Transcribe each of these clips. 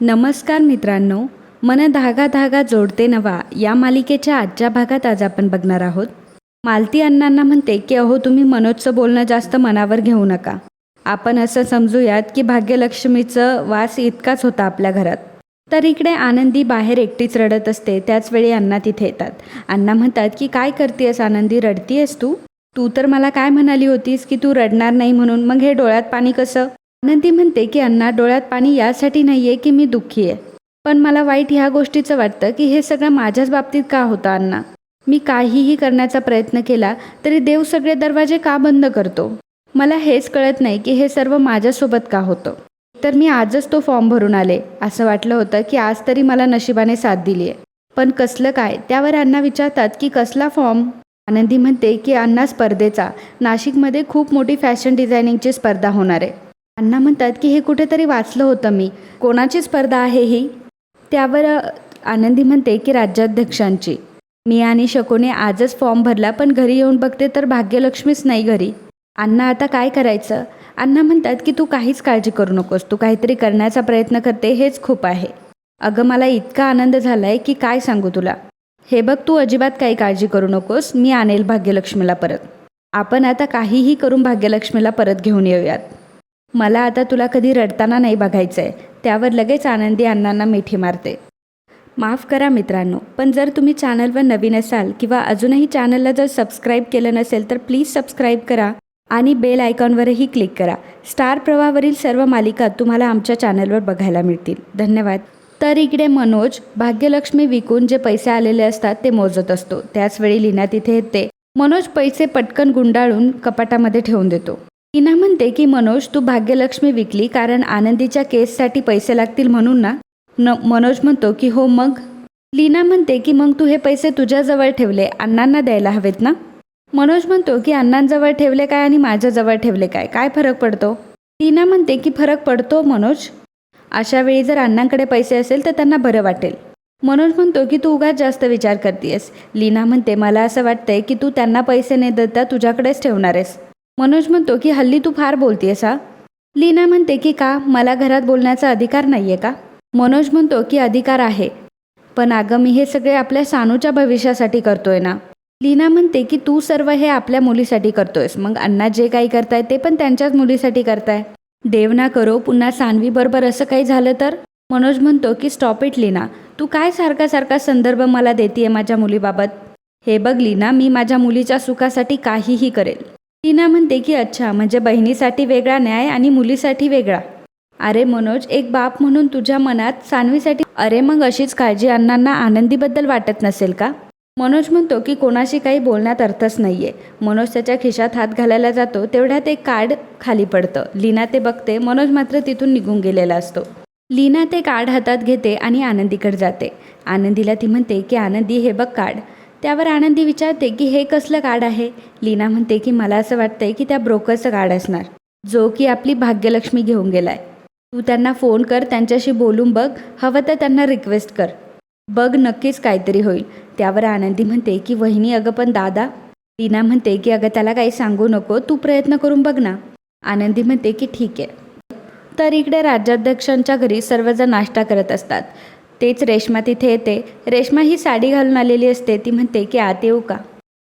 नमस्कार मित्रांनो मन धागा धागा जोडते नवा या मालिकेच्या आजच्या भागात आज आपण बघणार आहोत. मालती अण्णांना म्हणते की अहो तुम्ही मनोजचं बोलणं जास्त मनावर घेऊ नका. आपण असं समजूयात की भाग्यलक्ष्मीचं वास इतकाच होता आपल्या घरात. तर इकडे आनंदी बाहेर एकटीच रडत असते त्याचवेळी अण्णा तिथे येतात. अण्णा म्हणतात की काय करतेस आनंदी रडतीयस तू? तू तर मला काय म्हणाली होतीस की तू रडणार नाही म्हणून मग हे डोळ्यात पाणी कसं? आनंदी म्हणते की अण्णा डोळ्यात पाणी यासाठी नाही आहे की मी दुःखी आहे. पण मला वाईट ह्या गोष्टीचं वाटतं की हे सगळं माझ्याच बाबतीत का होतं अण्णा? मी काहीही करण्याचा प्रयत्न केला तरी देव सगळे दरवाजे का बंद करतो? मला हेच कळत नाही की हे सर्व माझ्यासोबत का होतं? तर मी आजच तो फॉर्म भरून आले. असं वाटलं होतं की आज तरी मला नशिबाने साथ दिली आहे पण कसलं काय? त्यावर अण्णा विचारतात की कसला फॉर्म? आनंदी म्हणते की अण्णा स्पर्धेचा. नाशिकमध्ये खूप मोठी फॅशन डिझायनिंगची स्पर्धा होणार आहे. अण्णा म्हणतात की हे कुठेतरी वाचलं होतं मी. कोणाची स्पर्धा आहे ही? त्यावर आनंदी म्हणते की राज्याध्यक्षांची. मी आणि शकोने आजच फॉर्म भरला पण घरी येऊन बघते तर भाग्यलक्ष्मीच नाही घरी. अण्णा आता काय करायचं? अण्णा म्हणतात की तू काहीच काळजी करू नकोस तू काहीतरी करण्याचा प्रयत्न करते हेच खूप आहे. अगं मला इतका आनंद झाला आहे की काय सांगू तुला? हे बघ तू अजिबात काही काळजी करू नकोस मी आणेल भाग्यलक्ष्मीला परत. आपण आता काहीही करून भाग्यलक्ष्मीला परत घेऊन येऊयात. मला आता तुला कधी रडताना नाही बघायचं आहे त्यावर लगेच आनंदी अण्णांना मिठी मारते. माफ करा मित्रांनो पण जर तुम्ही चॅनलवर नवीन असाल किंवा अजूनही चॅनलला जर सबस्क्राईब केलं नसेल तर प्लीज सबस्क्राईब करा आणि बेल आयकॉनवरही क्लिक करा. स्टार प्रवाहावरील सर्व मालिका तुम्हाला आमच्या चॅनलवर बघायला मिळतील. धन्यवाद. तर इकडे मनोज भाग्यलक्ष्मी विकून जे पैसे आलेले असतात ते मोजत असतो. त्याचवेळी लीना तिथे येते. मनोज पैसे पटकन गुंडाळून कपाटामध्ये ठेवून देतो. लीना म्हणते की मनोज तू भाग्यलक्ष्मी विकली कारण आनंदीच्या केससाठी पैसे लागतील म्हणून ना? न मनोज म्हणतो की हो मग? लीना म्हणते की मग तू हे पैसे तुझ्याजवळ ठेवले अण्णांना द्यायला हवेत ना? मनोज म्हणतो की अण्णांजवळ ठेवले काय आणि माझ्याजवळ ठेवले काय? काय फरक पडतो? लीना म्हणते की फरक पडतो मनोज. अशा वेळी जर अण्णांकडे पैसे असेल तर त्यांना बरं वाटेल. मनोज म्हणतो की तू उगाच जास्त विचार करतेस लीना म्हणते मला असं वाटतंय की तू त्यांना पैसे न देता तुझ्याकडेच ठेवणार आहेस. मनोज म्हणतो की हल्ली तू फार बोलतेस हा? लीना म्हणते की का? मला घरात बोलण्याचा अधिकार नाही आहे का? मनोज म्हणतो की अधिकार आहे. पण अगं मी हे सगळे आपल्या सानूच्या भविष्यासाठी करतोय ना? लीना म्हणते की तू सर्व हे आपल्या मुलीसाठी करतोयस. मग अण्णा जे काही करताय ते पण त्यांच्याच मुलीसाठी करताय. देव ना करो पुन्हा सानवी बरोबर असं काही झालं तर? मनोज म्हणतो की स्टॉप इट लीना. तू काय सारखा सारखा संदर्भ मला देते माझ्या मुलीबाबत? हे बघ लीना मी माझ्या मुलीच्या सुखासाठी काहीही करेल. टीना म्हणते की अच्छा म्हणजे बहिणीसाठी वेगळा न्याय आणि मुलीसाठी वेगळा. अरे मनोज एक बाप म्हणून तुझ्या मनात सानवीसाठी अरे मग अशीच काळजी अण्णांना आनंदीबद्दल वाटत नसेल का? मनोज म्हणतो की कोणाशी काही बोलण्यात अर्थच नाहीये. मनोज त्याच्या खिशात हात घालायला जातो तेवढ्यात एक कार्ड खाली पडतं. लीना ते बघते मनोज मात्र तिथून निघून गेलेला असतो. लीना ते कार्ड हातात घेते आणि आनंदीकडे जाते. आनंदीला ती म्हणते की आनंदी हे बघ कार्ड. त्यावर आनंदी विचारते की हे कसलं कार्ड आहे? लीना म्हणते की मला असं वाटतंय की त्या ब्रोकरचं कार्ड असणार जो की आपली भाग्यलक्ष्मी घेऊन गेलाय. तू त्यांना फोन कर त्यांच्याशी बोलून बघ हवं तर त्यांना रिक्वेस्ट कर. बघ नक्कीच काहीतरी होईल. त्यावर आनंदी म्हणते की वहिनी अगं पण दादा. लीना म्हणते की अगं त्याला काही सांगू नको तू प्रयत्न करून बघ ना. आनंदी म्हणते की ठीक आहे. तर इकडे राज्याध्यक्षांच्या घरी सर्वजण नाश्ता करत असतात. तेच रेश्मा तिथे येते. रेश्मा ही साडी घालून आलेली असते. ती म्हणते की आत येऊ का?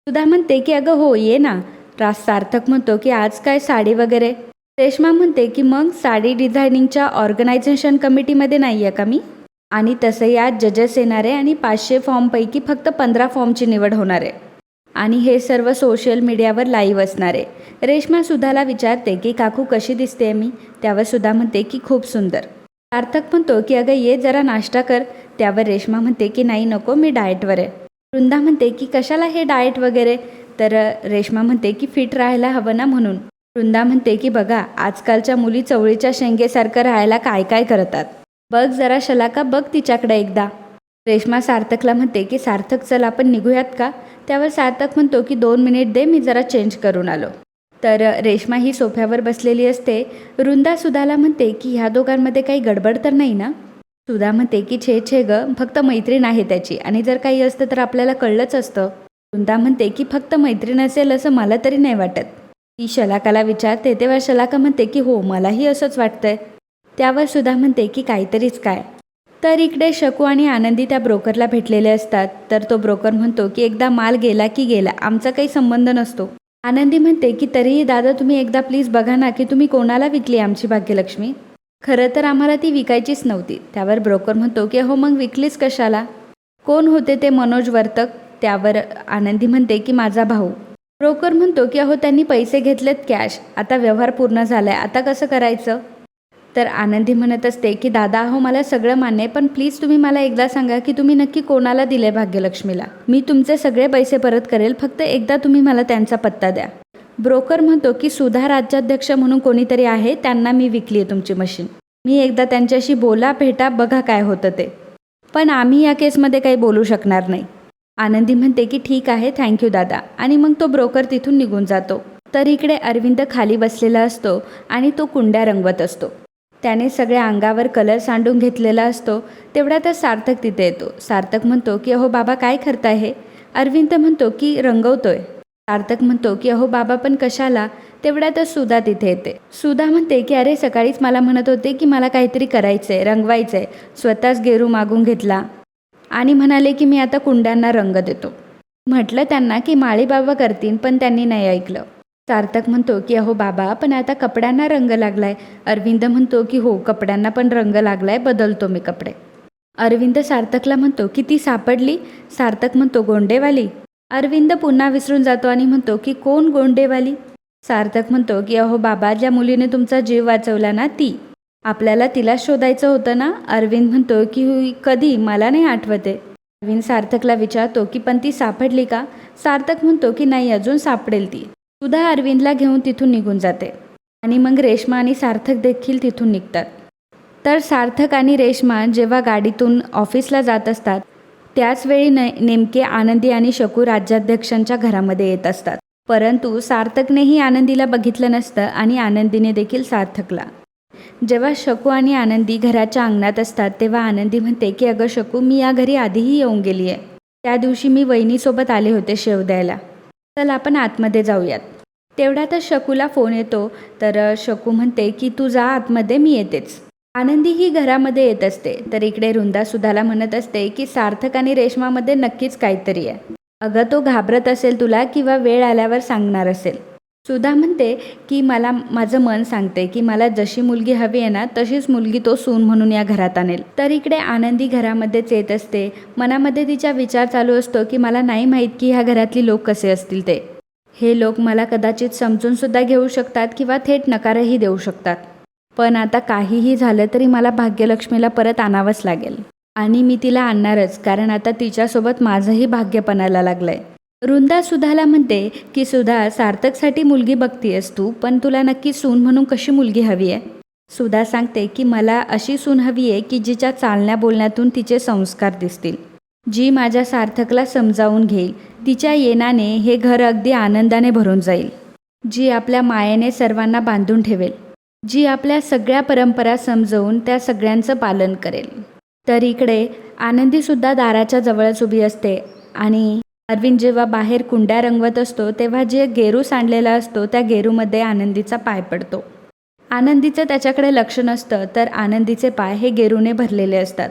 सुधा म्हणते की अगं हो ये ना. राज सार्थक म्हणतो की आज काय साडी वगैरे? रेश्मा म्हणते की मग साडी डिझायनिंगच्या ऑर्गनायझेशन कमिटीमध्ये नाही आहे का मी? आणि तसंही आज जजेस येणार आहे आणि पाचशे फॉर्मपैकी फक्त पंधरा फॉर्मची निवड होणार आहे. आणि हे सर्व सोशल मीडियावर लाईव्ह असणार आहे. रेश्मा सुधाला विचारते की काकू कशी दिसते मी? त्यावर सुधा म्हणते की खूप सुंदर. सार्थक म्हणतो की अगं ये जरा नाश्ता कर. त्यावर रेश्मा म्हणते की नाही नको मी डाएटवर आहे. वृंदा म्हणते की कशाला हे डाएट वगैरे? तर रेश्मा म्हणते की फिट राहायला हवं ना म्हणून. वृंदा म्हणते की बघा आजकालच्या मुली चवळीच्या शेंगेसारखं राहायला काय काय करतात. बघ जरा शलाका बघ तिच्याकडे एकदा. रेश्मा सार्थकला म्हणते की सार्थक चल आपण निघूयात का? त्यावर सार्थक म्हणतो की दोन मिनिट दे मी जरा चेंज करून आलो. तर रेश्मा ही सोफ्यावर बसलेली असते. रुंदा सुधाला म्हणते की ह्या दोघांमध्ये काही गडबड तर नाही ना? सुधा म्हणते की छे छे ग फक्त मैत्रीण आहे त्याची. आणि जर काही असतं तर आपल्याला कळलंच असतं. वृंदा म्हणते की फक्त मैत्रीण असेल असं मला तरी नाही वाटत. ती शलाकाला विचारते. तेव्हा शलाका म्हणते की हो मलाही असंच वाटतंय. त्यावर सुधा म्हणते की काहीतरीच काय. तर इकडे शकू आणि आनंदी त्या ब्रोकरला भेटलेले असतात. तर तो ब्रोकर म्हणतो की एकदा माल गेला की गेला. आमचा काही संबंध नसतो. आनंदी म्हणते की तरीही दादा तुम्ही एकदा प्लीज बघा ना की तुम्ही कोणाला विकली आमची भाग्यलक्ष्मी? खरं तर आम्हाला ती विकायचीच नव्हती. त्यावर ब्रोकर म्हणतो की हो मग विकलीच कशाला? कोण होते ते मनोज वर्तक? त्यावर आनंदी म्हणते की माझा भाऊ. ब्रोकर म्हणतो की अहो त्यांनी पैसे घेतलेत कॅश आता व्यवहार पूर्ण झाला आहे आता कसं करायचं? तर आनंदी म्हणत असते की दादा अहो मला सगळं मान्य आहे पण प्लीज तुम्ही मला एकदा सांगा की तुम्ही नक्की कोणाला दिले भाग्यलक्ष्मीला? मी तुमचे सगळे पैसे परत करेल फक्त एकदा तुम्ही मला त्यांचा पत्ता द्या. ब्रोकर म्हणतो की सुधा राज्याध्यक्ष म्हणून कोणीतरी आहे त्यांना मी विकली आहे तुमची मशीन. मी एकदा त्यांच्याशी बोला भेटा बघा काय होतं ते. पण आम्ही या केसमध्ये काही बोलू शकणार नाही. आनंदी म्हणते की ठीक आहे थँक्यू दादा. आणि मग तो ब्रोकर तिथून निघून जातो. तर इकडे अरविंद खाली बसलेला असतो आणि तो कुंड्या रंगवत असतो. त्याने सगळ्या अंगावर कलर सांडून घेतलेला असतो तेवढ्यातच सार्थक तिथे येतो. सार्थक म्हणतो की अहो बाबा काय करताय हे? अरविंद म्हणतो की रंगवतोय. सार्थक म्हणतो की अहो बाबा पण कशाला? तेवढ्यातच सुधा तिथे येते. सुधा म्हणते की अरे सकाळीच मला म्हणत होते की मला काहीतरी करायचंय रंगवायचंय. स्वतःच गेरू मागून घेतला. आणि म्हणाले की मी आता कुंड्यांना रंग देतो. म्हटलं त्यांना की माळी बाबा करतील पण त्यांनी नाही ऐकलं. सार्थक म्हणतो की अहो बाबा पण आता कपड्यांना रंग लागलाय. अरविंद म्हणतो की हो कपड्यांना पण रंग लागलाय बदलतो मी कपडे. अरविंद सार्थकला म्हणतो की ती सापडली. सार्थक म्हणतो गोंडेवाली. अरविंद पुन्हा विसरून जातो आणि म्हणतो की कोण गोंडेवाली? सार्थक म्हणतो की अहो बाबा ज्या मुलीने तुमचा जीव वाचवला ना ती. आपल्याला तिला शोधायचं होतं ना? अरविंद म्हणतो की कधी? मला नाही आठवते. अरविंद सार्थकला विचारतो की पण ती सापडली का? सार्थक म्हणतो की नाही अजून सापडेल ती. सुधा अरविंदला घेऊन तिथून निघून जाते. आणि मग रेश्मा आणि सार्थक देखील तिथून निघतात. तर सार्थक आणि रेश्मा जेव्हा गाडीतून ऑफिसला जात असतात त्याच वेळी न नेमके आनंदी आणि शकू राज्याध्यक्षांच्या घरामध्ये येत असतात. परंतु सार्थकनेही आनंदीला बघितलं नसतं आणि आनंदीने देखील सार्थकला. जेव्हा शकू आणि आनंदी घराच्या अंगणात असतात तेव्हा आनंदी म्हणते की अगं शकू मी या घरी आधीही येऊन गेली आहे त्या दिवशी मी वहिनीसोबत आले होते शेव द्यायला चल आपण आतमध्ये जाऊयात. तेवढ्यातच शकूला फोन येतो तर शकू म्हणते की तू जा आतमध्ये मी येतेच. आनंदी ही घरामध्ये येत असते तर इकडे रुंदा सुधाला म्हणत असते की सार्थक आणि रेशमामध्ये नक्कीच काहीतरी आहे. अगं तो घाबरत असेल तुला किंवा वेळ आल्यावर सांगणार असेल. सुधा म्हणते की मला माझं मन सांगते की मला जशी मुलगी हवी आहे ना तशीच मुलगी तो सून म्हणून या घरात आणेल. तर इकडे आनंदी घरामध्येच येत असते. मनामध्ये तिचा विचार चालू असतो की मला नाही माहीत की ह्या घरातली लोक कसे असतील ते. हे लोक मला कदाचित समजूनसुद्धा घेऊ शकतात किंवा थेट नकारही देऊ शकतात. पण आता काहीही झालं तरी मला भाग्यलक्ष्मीला परत आणावंच लागेल. आणि मी तिला आणणारच कारण आता तिच्यासोबत माझंही भाग्यपणाला आहे रुंदा सुधाला म्हणते की सुधा सार्थकसाठी मुलगी बघतीयस तू पण तुला नक्की सून म्हणून कशी मुलगी हवी आहे? सुधा सांगते की मला अशी सून हवी आहे की जिच्या चालण्या बोलण्यातून तिचे संस्कार दिसतील. जी माझ्या सार्थकला समजावून घेईल. तिच्या येण्याने हे घर अगदी आनंदाने भरून जाईल. जी आपल्या मायेने सर्वांना बांधून ठेवेल. जी आपल्या सगळ्या परंपरा समजवून त्या सगळ्यांचं पालन करेल. तर इकडे आनंदीसुद्धा दाराच्या जवळच उभी असते आणि अरविंद जेव्हा बाहेर कुंड्या रंगवत असतो तेव्हा जे गेरू सांडलेला असतो त्या गेरूमध्ये आनंदीचा पाय पडतो. आनंदीचं त्याच्याकडे लक्ष नसतं तर आनंदीचे पाय हे गेरूने भरलेले असतात.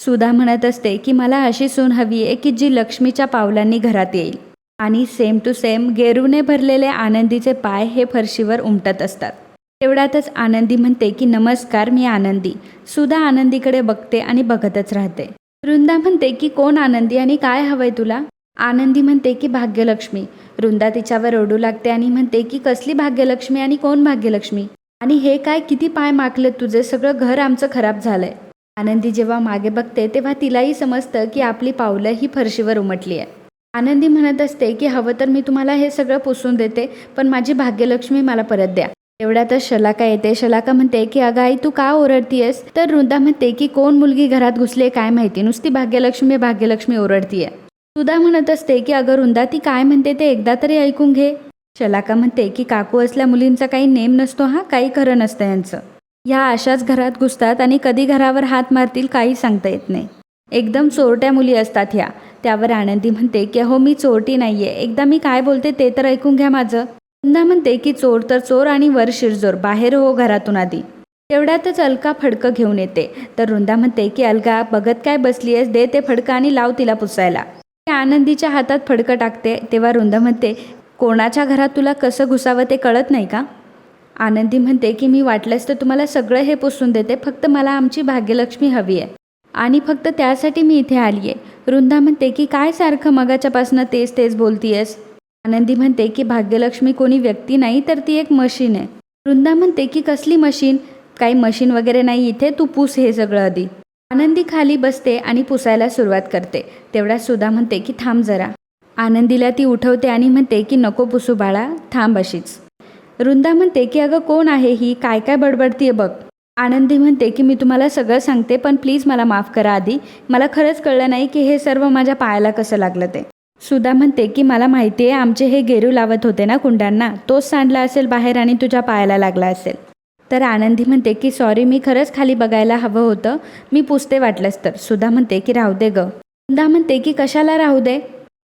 सुधा म्हणत असते की मला अशी सून हवी आहे की जी लक्ष्मीच्या पावलांनी घरात येईल. आणि सेम टू सेम गेरूने भरलेले आनंदीचे पाय हे फरशीवर उमटत असतात. तेवढ्यातच आनंदी म्हणते की नमस्कार मी आनंदी. सुधा आनंदीकडे बघते आणि बघतच राहते. वृंदा म्हणते की कोण आनंदी आणि काय हवंय तुला? आनंदी म्हणते की भाग्यलक्ष्मी. वृंदा तिच्यावर रडू लागते आणि म्हणते की कसली भाग्यलक्ष्मी आणि कोण भाग्यलक्ष्मी? आणि हे काय किती पाय माकले तुझे? सगळं घर आमचं खराब झालंय. आनंदी जेव्हा मागे बघते तेव्हा तिलाही समजतं की आपली पावलं ही फरशीवर उमटली आहे. आनंदी म्हणत असते की हवं तर मी तुम्हाला हे सगळं पुसून देते पण माझी भाग्यलक्ष्मी मला परत द्या. एवढ्यातच शलाका येते. शलाका म्हणते की अगं आई तू का ओरडतीयस? तर वृंदा म्हणते की कोण मुलगी घरात घुसली काय माहिती? नुसती भाग्यलक्ष्मी भाग्यलक्ष्मी ओरडतीये. सुधा म्हणत असते की अगं रुंदा ती काय म्हणते ते एकदा तरी ऐकून घे. शलाका म्हणते की काकू असल्या मुलींचा काही नेम नसतो हा काही खरं नसतं यांचं. ह्या अशाच घरात घुसतात आणि कधी घरावर हात मारतील काही सांगता येत नाही. एकदम चोरट्या मुली असतात ह्या. त्यावर आनंदी म्हणते की हो मी चोरटी नाही आहे एकदा मी काय बोलते ते तर ऐकून घ्या माझं. पुन्हा म्हणते की चोर तर चोर आणि वर शिरजोर. बाहेर हो घरातून आधी. तेवढ्यातच अलका फडकं घेऊन येते. तर रुंदा म्हणते की अलका बघत काय बसली आहेस दे ते फडकं आणि लाव तिला पुसायला. आनंदीच्या हातात फडकं टाकते तेव्हा वृंदा म्हणते कोणाच्या घरात तुला कसं घुसावं ते कळत नाही का? आनंदी म्हणते की मी वाटलंच तर तुम्हाला सगळं हे पुसून देते फक्त मला आमची भाग्यलक्ष्मी हवी आहे. आणि फक्त त्यासाठी मी इथे आली आहे वृंदा म्हणते की काय सारखं मगाच्यापासनं तेच तेच बोलतीयस? आनंदी म्हणते की भाग्यलक्ष्मी कोणी व्यक्ती नाही तर ती एक मशीन आहे. वृंदा म्हणते की कसली मशीन? काही मशीन वगैरे नाही इथे? तू पुस हे सगळं आधी. आनंदी खाली बसते आणि पुसायला सुरुवात करते. तेवढ्यात सुधा म्हणते की थांब जरा. आनंदीला ती उठवते आणि म्हणते की नको पुसू बाळा थांब अशीच. वृंदा म्हणते की अगं कोण आहे ही? काय काय बडबडतीये बघ. आनंदी म्हणते की मी तुम्हाला सगळं सांगते पण प्लीज मला माफ करा आधी. मला खरंच कळलं नाही की हे सर्व माझ्या पायाला कसं लागलं ते. सुधा म्हणते की मला माहिती आहे आमचे हे गेरू लावत होते ना कुंडांना तोच सांडला असेल बाहेर आणि तुझ्या पायाला लागला असेल. तर आनंदी म्हणते की सॉरी मी खरंच खाली बघायला हवं होतं. मी पुसते वाटलंच तर. सुधा म्हणते की राहू दे ग. सुधा म्हणते की कशाला राहू दे?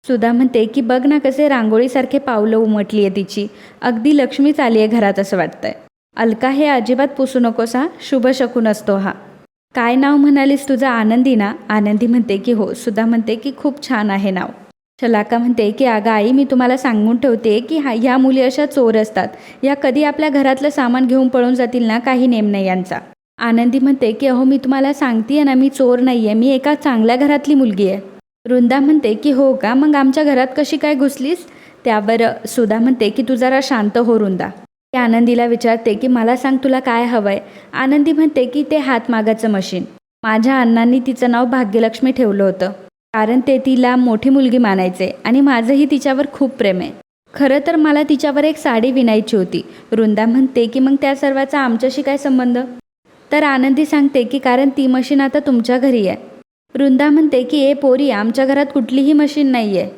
सुधा म्हणते की बघ ना कसे रांगोळीसारखे पावलं उमटली आहे तिची. अगदी लक्ष्मीच आली आहे घरात असं वाटतंय. अलका हे अजिबात पुसू नकोस हा. शुभ शकून असतो हा. काय नाव म्हणालीस तुझं? आनंदी ना? आनंदी म्हणते की हो. सुधा म्हणते की खूप छान आहे नाव. शलाका म्हणते की अगं आई मी तुम्हाला सांगून ठेवते की हा ह्या मुली अशा चोर असतात. या कधी आपल्या घरातलं सामान घेऊन पळून जातील ना काही नेम नाही यांचा. आनंदी म्हणते की अहो मी तुम्हाला सांगते ना मी चोर नाही आहे मी एका चांगल्या घरातली मुलगी आहे. वृंदा म्हणते की हो का? मग आमच्या घरात कशी काय घुसलीस? त्यावर सुधा म्हणते की तू जरा शांत हो वृंदा. ती आनंदीला विचारते की मला सांग तुला काय हवं आहे आनंदी म्हणते की ते हातमागाचं मशीन. माझ्या अण्णांनी तिचं नाव भाग्यलक्ष्मी ठेवलं होतं. कारण ते तिला मोठी मुलगी मानायचे आणि माझंही तिच्यावर खूप प्रेम आहे. खरं तर मला तिच्यावर एक साडी विणायची होती. वृंदा म्हणते की मग त्या सर्वाचा आमच्याशी काय संबंध? तर आनंदी सांगते की कारण ती मशीन आता तुमच्या घरी आहे. वृंदा म्हणते की ए पोरी आमच्या घरात कुठलीही मशीन नाही आहे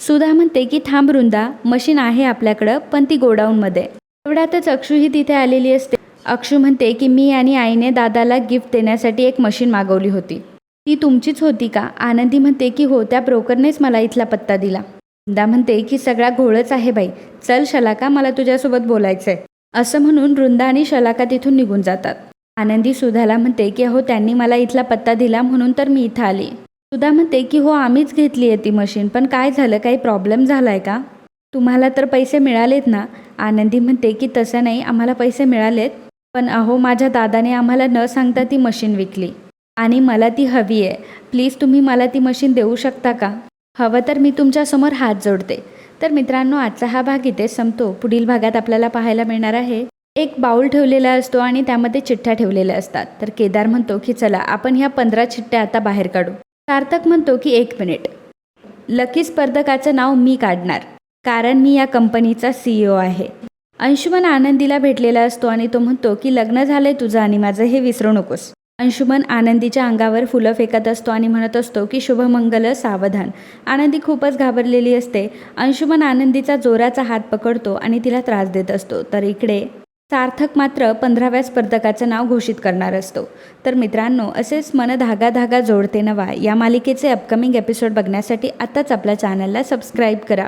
सुधा म्हणते की थांब वृंदा मशीन आहे आपल्याकडं पण ती गोडाऊनमध्ये. तेवढ्यातच अक्षूही तिथे आलेली असते. अक्षू म्हणते की मी आणि आईने दादाला गिफ्ट देण्यासाठी एक मशीन मागवली होती. ती तुमचीच होती का? आनंदी म्हणते की हो त्या ब्रोकरनेच मला इथला पत्ता दिला. वृंदा म्हणते की सगळा घोळच आहे बाई. चल शलाका मला तुझ्यासोबत बोलायचं आहे असं म्हणून वृंदा आणि शलाका तिथून निघून जातात. आनंदी सुधाला म्हणते की अहो त्यांनी मला इथला पत्ता दिला म्हणून तर मी इथं आली. सुधा म्हणते की हो आम्हीच घेतली आहे ती मशीन पण काय झालं? काही प्रॉब्लेम झाला आहे का? तुम्हाला तर पैसे मिळालेत ना? आनंदी म्हणते की तसं नाही आम्हाला पैसे मिळालेत पण अहो माझ्या दादाने आम्हाला न सांगता ती मशीन विकली. आणि मला ती हवी आहे. प्लीज तुम्ही मला ती मशीन देऊ शकता का? हवं तर मी तुमच्यासमोर हात जोडते. तर मित्रांनो आजचा हा भाग इथे संपतो. पुढील भागात आपल्याला पाहायला मिळणार आहे एक बाऊल ठेवलेला असतो आणि त्यामध्ये चिठ्ठ्या ठेवलेल्या असतात. तर केदार म्हणतो की चला आपण ह्या पंधरा चिठ्ठ्या आता बाहेर काढू. सार्थक म्हणतो की एक मिनिट. लकी स्पर्धकाचं नाव मी काढणार. कारण मी या कंपनीचा सीईओ आहे. अंशुमन आनंदीला भेटलेला असतो आणि तो म्हणतो की लग्न झालंय तुझं आणि माझं हे विसरू नकोस. अंशुमन आनंदीच्या अंगावर फुलं फेकत असतो आणि म्हणत असतो की शुभमंगल सावधान. आनंदी खूपच घाबरलेली असते. अंशुमन आनंदीचा जोराचा हात पकडतो आणि तिला त्रास देत असतो. तर इकडे सार्थक मात्र पंधराव्या स्पर्धकाचं नाव घोषित करणार असतो. तर मित्रांनो असेच मन धागा धागा जोडते नवा या मालिकेचे अपकमिंग एपिसोड बघण्यासाठी आत्ताच आपल्या चॅनलला सबस्क्राईब करा.